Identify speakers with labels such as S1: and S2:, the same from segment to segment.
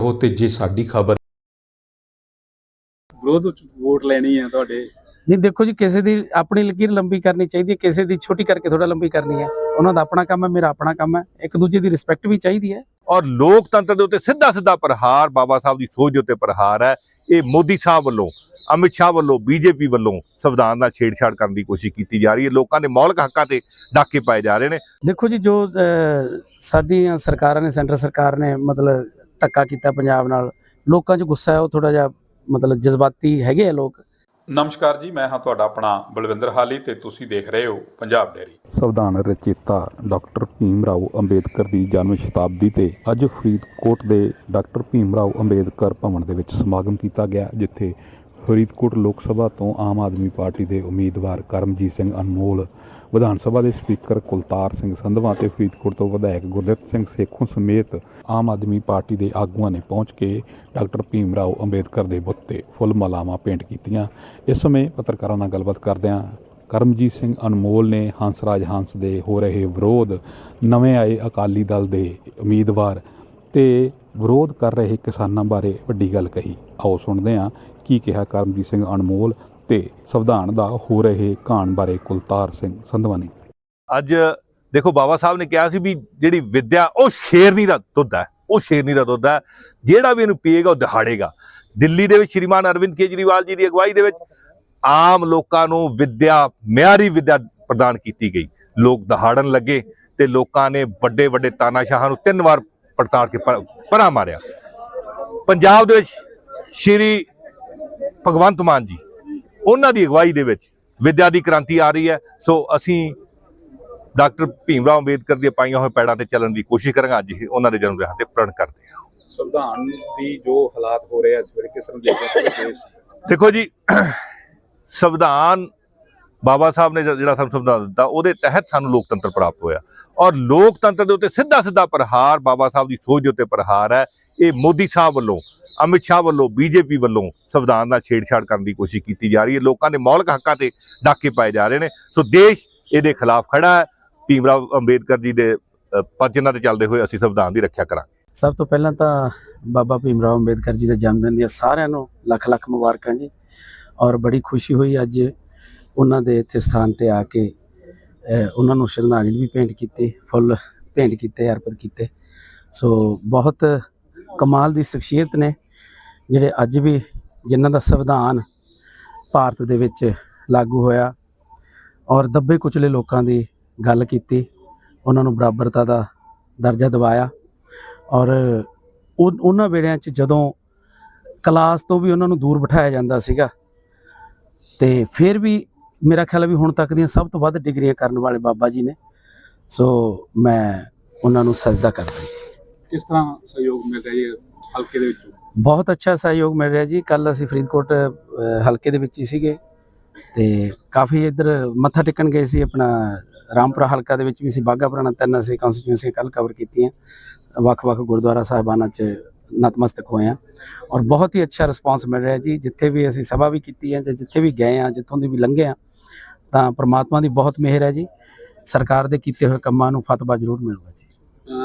S1: ਉਹ ਤੇ ਜੇ ਸਾਡੀ ਖਬਰ
S2: ਵਿਰੋਧ ਵਿੱਚ ਵੋਟ ਲੈਣੀ ਹੈ ਤੁਹਾਡੇ।
S3: ਨਹੀਂ ਦੇਖੋ ਜੀ ਕਿਸੇ ਦੀ ਆਪਣੀ ਲਕੀਰ ਲੰਬੀ ਕਰਨੀ ਚਾਹੀਦੀ ਹੈ ਕਿਸੇ ਦੀ ਛੋਟੀ ਕਰਕੇ ਥੋੜਾ ਲੰਬੀ ਕਰਨੀ ਹੈ। ਉਹਨਾਂ ਦਾ ਆਪਣਾ ਕੰਮ ਹੈ ਮੇਰਾ ਆਪਣਾ ਕੰਮ ਹੈ। ਇੱਕ ਦੂਜੇ ਦੀ ਰਿਸਪੈਕਟ ਵੀ ਚਾਹੀਦੀ ਹੈ।
S4: ਔਰ ਲੋਕਤੰਤਰ ਦੇ ਉੱਤੇ ਸਿੱਧਾ ਸਿੱਧਾ ਪ੍ਰਹਾਰ ਬਾਬਾ ਸਾਹਿਬ ਦੀ ਸੋਚ ਦੇ ਉੱਤੇ ਪ੍ਰਹਾਰ ਹੈ। ਇਹ ਮੋਦੀ ਸਾਹਿਬ ਵੱਲੋਂ ਅਮਿਤ ਸ਼ਾਹ ਵੱਲੋਂ ਬੀਜੇਪੀ ਵੱਲੋਂ ਸੰਵਿਧਾਨ ਨਾਲ ਛੇੜਛਾੜ ਕਰਨ ਦੀ ਕੋਸ਼ਿਸ਼ ਕੀਤੀ ਜਾ ਰਹੀ ਹੈ। ਲੋਕਾਂ ਦੇ ਮੌਲਿਕ ਹੱਕਾਂ ਤੇ ਡਾਕੇ ਪਾਏ ਜਾ ਰਹੇ ਨੇ।
S3: ਦੇਖੋ ਜੀ ਜੋ ਸਾਡੀਆਂ ਸਰਕਾਰਾਂ ਨੇ ਸੈਂਟਰ ਸਰਕਾਰ ਨੇ ਮਤਲਬ ਧੱਕਾ ਕੀਤਾ ਪੰਜਾਬ ਨਾਲ। ਲੋਕਾਂ 'ਚ ਗੁੱਸਾ ਹੈ ਉਹ ਥੋੜਾ ਜਿਹਾ ਮਤਲਬ ਜਜ਼ਬਾਤੀ ਹੈਗੇ ਆ ਲੋਕ।
S1: ਨਮਸਕਾਰ ਜੀ ਮੈਂ ਹਾਂ ਤੁਹਾਡਾ ਆਪਣਾ ਬਲਵਿੰਦਰ ਹਾਲੀ ਤੇ ਤੁਸੀਂ ਦੇਖ ਰਹੇ ਹੋ ਪੰਜਾਬ ਡੇਰੀ
S5: ਸੰਵਿਧਾਨ ਰਚੇਤਾ ਡਾਕਟਰ ਭੀਮ ਰਾਓ ਅੰਬੇਦਕਰ ਦੀ ਜਨਮ ਸ਼ਤਾਬਦੀ ਤੇ ਅੱਜ ਫਰੀਦਕੋਟ ਦੇ ਡਾਕਟਰ ਭੀਮ ਰਾਓ ਅੰਬੇਦਕਰ ਭਵਨ ਦੇ ਵਿੱਚ ਸਮਾਗਮ ਕੀਤਾ ਗਿਆ ਜਿੱਥੇ ਫਰੀਦਕੋਟ ਲੋਕ ਸਭਾ ਤੋਂ ਆਮ ਆਦਮੀ ਪਾਰਟੀ ਦੇ ਉਮੀਦਵਾਰ ਕਰਮਜੀਤ ਸਿੰਘ ਅਨਮੋਲ, ਵਿਧਾਨ ਸਭਾ ਦੇ ਸਪੀਕਰ ਕੁਲਤਾਰ ਸਿੰਘ ਸੰਧਵਾ ਤੇ ਫਰੀਦਕੋਟ ਤੋਂ ਵਿਧਾਇਕ ਗੁਰਦਿੱਤ ਸਿੰਘ ਸੇਖੋਂ ਸਮੇਤ ਆਮ ਆਦਮੀ ਪਾਰਟੀ ਦੇ ਆਗੂਆਂ ਨੇ ਪਹੁੰਚ ਕੇ ਡਾਕਟਰ ਭੀਮ ਰਾਓ ਅੰਬੇਦਕਰ ਦੇ ਬੁੱਤ ਤੇ ਫੁੱਲ ਮਾਲਾਵਾਂ ਭੇਂਟ ਕੀਤੀਆਂ। ਇਸ ਸਮੇਂ ਪੱਤਰਕਾਰਾਂ ਨਾਲ ਗੱਲਬਾਤ ਕਰਦਿਆਂ ਕਰਮਜੀਤ ਸਿੰਘ ਅਨਮੋਲ ਨੇ ਹੰਸਰਾਜ ਹੰਸ ਦੇ ਹੋ ਰਹੇ ਵਿਰੋਧ, ਨਵੇਂ ਆਏ ਅਕਾਲੀ ਦਲ ਦੇ ਉਮੀਦਵਾਰ ਤੇ ਵਿਰੋਧ ਕਰ ਰਹੇ ਕਿਸਾਨਾਂ ਬਾਰੇ ਵੱਡੀ ਗੱਲ ਕਹੀ। ਆਓ ਸੁਣਦੇ ਹਾਂ ਕੀ ਕਿਹਾ ਕਰਮਜੀਤ ਸਿੰਘ ਅਨਮੋਲ ਤੇ ਸੰਵਿਧਾਨ ਦਾ ਹੋ ਰਹੇ ਘਾਣ ਬਾਰੇ ਕੁਲਤਾਰ ਸਿੰਘ ਸੰਧਵਾ ਨੇ
S4: ਅੱਜ ਦੇਖੋ ਬਾਬਾ ਸਾਹਿਬ ਨੇ ਕਿਹਾ ਸੀ ਵੀ ਜਿਹੜੀ ਵਿੱਦਿਆ ਉਹ ਸ਼ੇਰਨੀ ਦਾ ਦੁੱਧ ਹੈ, ਉਹ ਸ਼ੇਰਨੀ ਦਾ ਦੁੱਧ ਹੈ। ਜਿਹੜਾ ਵੀ ਇਹਨੂੰ ਪੀਏਗਾ ਉਹ ਦਿਹਾੜੇਗਾ। ਦਿੱਲੀ ਦੇ ਵਿੱਚ ਸ਼੍ਰੀਮਾਨ ਅਰਵਿੰਦ ਕੇਜਰੀਵਾਲ ਜੀ ਦੀ ਅਗਵਾਈ ਦੇ ਵਿੱਚ ਆਮ ਲੋਕਾਂ ਨੂੰ ਵਿੱਦਿਆ, ਮਿਆਰੀ ਵਿੱਦਿਆ ਪ੍ਰਦਾਨ ਕੀਤੀ ਗਈ। ਲੋਕ ਦਹਾੜਨ ਲੱਗੇ ਤੇ ਲੋਕਾਂ ਨੇ ਵੱਡੇ ਵੱਡੇ ਤਾਨਾਸ਼ਾਹਾਂ ਨੂੰ ਤਿੰਨ ਵਾਰ ਪੜਤਾਲ ਕੇ ਪਰ- ਪਰਾਂ ਮਾਰਿਆ। ਪੰਜਾਬ ਦੇ ਵਿੱਚ ਸ਼੍ਰੀ ਭਗਵੰਤ ਮਾਨ ਜੀ ਉਹਨਾਂ ਦੀ ਅਗਵਾਈ ਦੇ ਵਿੱਚ ਵਿੱਦਿਆ ਦੀ ਕ੍ਰਾਂਤੀ ਆ ਰਹੀ ਹੈ। ਸੋ ਅਸੀਂ ਡਾਕਟਰ ਭੀਮ ਰਾਓ ਅੰਬੇਦਕਰ ਦੀਆਂ ਪਾਈਆਂ ਹੋਏ ਪੈੜਾਂ ਤੇ ਚੱਲਣ ਦੀ ਕੋਸ਼ਿਸ਼ ਕਰਾਂਗੇ। ਅੱਜ ਇਹ ਉਹਨਾਂ ਦੇ ਜਨਮ ਦਿਹਾੜੇ ਤੇ ਪ੍ਰਣ ਕਰਦੇ ਹਾਂ।
S2: ਸੰਵਿਧਾਨ ਦੀ ਜੋ ਹਾਲਾਤ ਹੋ ਰਹੇ ਆ ਇਸ ਵੇਲੇ ਕਿਸ ਤਰ੍ਹਾਂ ਦੇਖਦੇ ਹੋ
S4: ਦੇਖੋ ਜੀ ਸੰਵਿਧਾਨ ਬਾਬਾ ਸਾਹਿਬ ਨੇ ਜਿਹੜਾ ਸਾਨੂੰ ਸੰਵਿਧਾਨ ਦਿੱਤਾ ਉਹਦੇ ਤਹਿਤ ਸਾਨੂੰ ਲੋਕਤੰਤਰ ਪ੍ਰਾਪਤ ਹੋਇਆ। ਔਰ ਲੋਕਤੰਤਰ ਦੇ ਉੱਤੇ ਸਿੱਧਾ ਸਿੱਧਾ ਪ੍ਰਹਾਰ ਬਾਬਾ ਸਾਹਿਬ ਦੀ ਸੋਚ ਦੇ ਉੱਤੇ ਪ੍ਰਹਾਰ ਹੈ। ਇਹ ਮੋਦੀ ਸਾਹਿਬ ਵੱਲੋਂ ਅਮਿਤ ਸ਼ਾਹ ਵੱਲੋਂ ਬੀਜੇਪੀ ਵੱਲੋਂ ਸੰਵਿਧਾਨ ਨਾਲ ਛੇੜਛਾੜ ਕਰਨ ਦੀ ਕੋਸ਼ਿਸ਼ ਕੀਤੀ ਜਾ ਰਹੀ ਹੈ। ਲੋਕਾਂ ਦੇ ਮੌਲਿਕ ਹੱਕਾਂ ਤੇ ਡਾਕੇ ਪਾਏ ਜਾ ਰਹੇ ਨੇ। ਸੋ ਦੇਸ਼ ਇਹਦੇ ਖਿਲਾਫ ਖੜਾ ਹੈ। ਭੀਮ ਰਾਵ ਅੰਬੇਦਕਰ ਜੀ ਦੇ ਅ, ਪਦਚਨਾਂ ਤੇ ਚੱਲਦੇ ਹੋਏ ਅਸੀਂ ਸੰਵਿਧਾਨ ਦੀ ਰੱਖਿਆ ਕਰਾਂਗੇ।
S3: ਸਭ ਤੋਂ ਪਹਿਲਾਂ ਤਾਂ ਬਾਬਾ ਭੀਮ ਰਾਓ ਅੰਬੇਦਕਰ ਜੀ ਦੇ ਜਨਮ ਦਿਨ ਦੀਆਂ ਸਾਰਿਆਂ ਨੂੰ ਲੱਖ ਲੱਖ ਮੁਬਾਰਕਾਂ ਜੀ। ਔਰ ਬੜੀ ਖੁਸ਼ੀ ਹੋਈ ਅੱਜ ਉਹਨਾਂ ਦੇ ਇੱਥੇ ਸਥਾਨ ਤੇ ਆ ਕੇ ਉਹਨਾਂ ਨੂੰ ਸ਼ਰਧਾਂਜਲੀ ਵੀ ਭੇਂਟ ਕੀਤੀ ਫੁੱਲ ਭੇਂਟ ਕੀਤੇ ਅਰਪਿਤ ਕੀਤੇ। ਸੋ ਬਹੁਤ ਕਮਾਲ ਦੀ ਸ਼ਖਸੀਅਤ ਨੇ। ਜਿਹੜੇ ਅੱਜ ਵੀ ਜਿਨ੍ਹਾਂ ਦਾ ਸੰਵਿਧਾਨ ਭਾਰਤ ਦੇ ਵਿੱਚ ਲਾਗੂ ਹੋਇਆ ਔਰ ਦੱਬੇ ਕੁਚਲੇ ਲੋਕਾਂ ਦੀ ਗੱਲ ਕੀਤੀ, ਉਹਨਾਂ ਨੂੰ ਬਰਾਬਰਤਾ ਦਾ ਦਰਜਾ ਦਿਵਾਇਆ ਔਰ ਉਹ ਉਹਨਾਂ ਵੇੜਿਆਂ 'ਚ ਜਦੋਂ ਕਲਾਸ ਤੋਂ ਵੀ ਉਹਨਾਂ ਨੂੰ ਦੂਰ ਬਿਠਾਇਆ ਜਾਂਦਾ ਸੀਗਾ ਤੇ ਫਿਰ ਵੀ ਮੇਰਾ ਖਿਆਲ ਵੀ ਹੁਣ ਤੱਕ ਦੀਆਂ ਸਭ ਤੋਂ ਵੱਧ ਡਿਗਰੀਆਂ ਕਰਨ ਵਾਲੇ ਬਾਬਾ ਜੀ ਨੇ, ਸੋ ਮੈਂ ਉਹਨਾਂ ਨੂੰ ਸਜਦਾ ਕਰਦਾ ਜੀ।
S2: ਕਿਸ ਤਰ੍ਹਾਂ ਸਹਿਯੋਗ ਮਿਲ ਰਿਹਾ ਹੈ ਹਲਕੇ ਦੇ ਵਿੱਚੋਂ?
S3: ਬਹੁਤ ਅੱਛਾ ਸਹਿਯੋਗ ਮਿਲ ਰਿਹਾ ਜੀ। ਕੱਲ ਅਸੀਂ ਫਰੀਦਕੋਟ ਹਲਕੇ ਦੇ ਵਿੱਚ ਹੀ ਸੀਗੇ ਤੇ ਕਾਫੀ ਇੱਧਰ ਮੱਥਾ ਟੇਕਣ ਗਏ ਸੀ। ਆਪਣਾ ਰਾਮਪੁਰਾ ਹਲਕਾ ਦੇ ਵਿੱਚ ਵੀ ਸੀ। ਬਾਗਾ ਪੁਰਾਣਾ ਤਿੰਨ ਅਸੀਂ ਕਨਸਟੀਟਿਊਂਸੀ ਕੱਲ ਕਵਰ ਕੀਤੀਆਂ। ਵੱਖ-ਵੱਖ ਗੁਰਦੁਆਰਾ ਸਾਹਿਬਾਨਾਂ 'ਚ ਨਤਮਸਤਕ ਹੋਏ ਆ ਔਰ ਬਹੁਤ ਹੀ ਅੱਛਾ ਰਿਸਪਾਂਸ ਮਿਲ ਰਿਹਾ ਜੀ। ਜਿੱਥੇ ਵੀ ਅਸੀਂ ਸਭਾ ਵੀ ਕੀਤੀ ਹੈ ਜਾਂ ਜਿੱਥੇ ਵੀ ਗਏ ਆ ਜਿੱਥੋਂ ਦੀ ਵੀ ਲੰਘੇ ਆ ਤਾਂ ਪ੍ਰਮਾਤਮਾ ਦੀ ਬਹੁਤ ਮਿਹਰ ਹੈ ਜੀ। ਸਰਕਾਰ ਦੇ ਕੀਤੇ ਹੋਏ ਕੰਮਾਂ ਨੂੰ ਫਤਵਾ ਜ਼ਰੂਰ ਮਿਲੂਗਾ ਜੀ।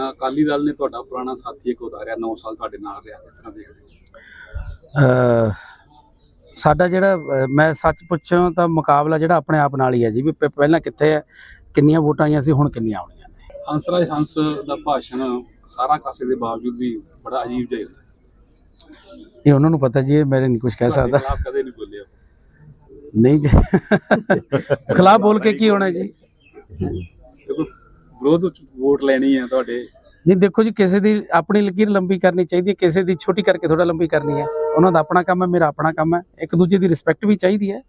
S2: ਅਕਾਲੀ ਦਲ ਨੇ ਤੁਹਾਡਾ ਪੁਰਾਣਾ ਸਾਥੀ ਇੱਕ ਉਤਾਰਿਆ 9 ਸਾਲ ਤੁਹਾਡੇ ਨਾਲ ਰਿਹਾ ਕਿਸ ਤਰ੍ਹਾਂ ਦੇਖਦੇ
S3: ਸਾਡਾ ਜਿਹੜਾ ਮੈਂ ਸੱਚ ਪੁੱਛਾਂ ਤਾਂ ਮੁਕਾਬਲਾ ਜਿਹੜਾ ਆਪਣੇ ਆਪ ਨਾਲ ਹੀ ਹੈ ਜੀ ਵੀ ਪਹਿਲਾਂ ਕਿੱਥੇ ਹੈ ਕਿੰਨੀਆਂ ਵੋਟਾਂ ਆਈਆਂ ਸੀ ਹੁਣ ਕਿੰਨੀਆਂ ਆਉਣੀਆਂ ਨੇ?
S2: ਹੰਸਰਾਜ ਹੰਸ ਦਾ ਭਾਸ਼ਣ ਸਾਰਾ ਕਾਸੇ ਦੇ ਬਾਵਜੂਦ ਵੀ ਬੜਾ ਅਜੀਬ ਜਿਹਾ ਹੁੰਦਾ।
S3: ਇਹ ਉਹਨਾਂ ਨੂੰ ਪਤਾ ਜੀ ਮੇਰੇ ਨਹੀਂ ਕੁਝ ਕਹਿ ਸਕਦਾ।
S2: ਕਦੇ ਨਹੀਂ ਬੋਲਿਆ।
S3: ਨਹੀਂ ਜੀ। ਖਿਲਾਫ ਬੋਲ ਕੇ ਕੀ ਹੋਣਾ ਜੀ?
S2: ਦੇਖੋ ਵਿਰੋਧ ਵੋਟ ਲੈਣੀ ਹੈ ਤੁਹਾਡੇ?
S3: ਨਹੀਂ ਦੇਖੋ ਜੀ ਕਿਸੇ ਦੀ ਆਪਣੀ ਲਕੀਰ ਲੰਬੀ ਕਰਨੀ ਚਾਹੀਦੀ ਹੈ? ਕਿਸੇ ਦੀ ਛੋਟੀ ਕਰਕੇ ਥੋੜਾ ਲੰਬੀ ਕਰਨੀ ਹੈ। ਉਹਨਾਂ ਦਾ ਆਪਣਾ ਕੰਮ ਹੈ ਮੇਰਾ ਆਪਣਾ ਕੰਮ ਹੈ। ਇੱਕ ਦੂਜੇ ਦੀ ਰਿਸਪੈਕਟ ਵੀ ਚਾਹੀਦੀ ਹੈ।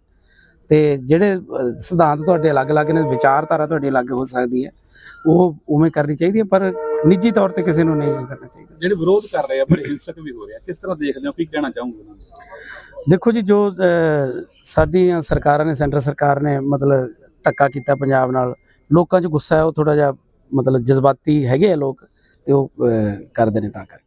S3: ਤੇ ਜਿਹੜੇ ਸਿਧਾਂਤ ਤੁਹਾਡੇ ਅਲੱਗ-ਅਲੱਗ ਨੇ ਵਿਚਾਰਧਾਰਾ ਤੁਹਾਡੀ ਅਲੱਗ ਹੋ ਸਕਦੀ ਹੈ। ਉਹ ਉਵੇਂ ਕਰਨੀ ਚਾਹੀਦੀ ਹੈ ਪਰ ਨਿੱਜੀ ਤੌਰ ਤੇ ਕਿਸੇ ਨੂੰ ਨਹੀਂ ਕਰਨਾ ਚਾਹੀਦਾ।
S2: ਜਿਹੜੇ ਵਿਰੋਧ ਕਰ ਰਹੇ ਆ ਬੜੇ ਹਿੰਸਕ ਵੀ ਹੋ ਰਹੇ ਕਿਸ ਤਰ੍ਹਾਂ ਦੇਖਦੇ ਹੋ? ਕੀ ਕਹਿਣਾ ਚਾਹੋਗੇ ਉਹਨਾਂ ਨੂੰ?
S3: ਦੇਖੋ ਜੀ ਜੋ ਸਾਡੀਆਂ ਸਰਕਾਰਾਂ ਨੇ ਸੈਂਟਰ ਸਰਕਾਰ ਨੇ ਮਤਲਬ ਧੱਕਾ ਕੀਤਾ ਪੰਜਾਬ ਨਾਲ ਲੋਕਾਂ 'ਚ ਗੁੱਸਾ ਹੈ ਉਹ ਥੋੜਾ ਜਿਹਾ ਮਤਲਬ ਜਜ਼ਬਾਤੀ ਹੈਗੇ ਆ ਲੋਕ ਤੇ ਉਹ ਕਰਦੇ ਨੇ ਤਾਂ ਕਰਕੇ।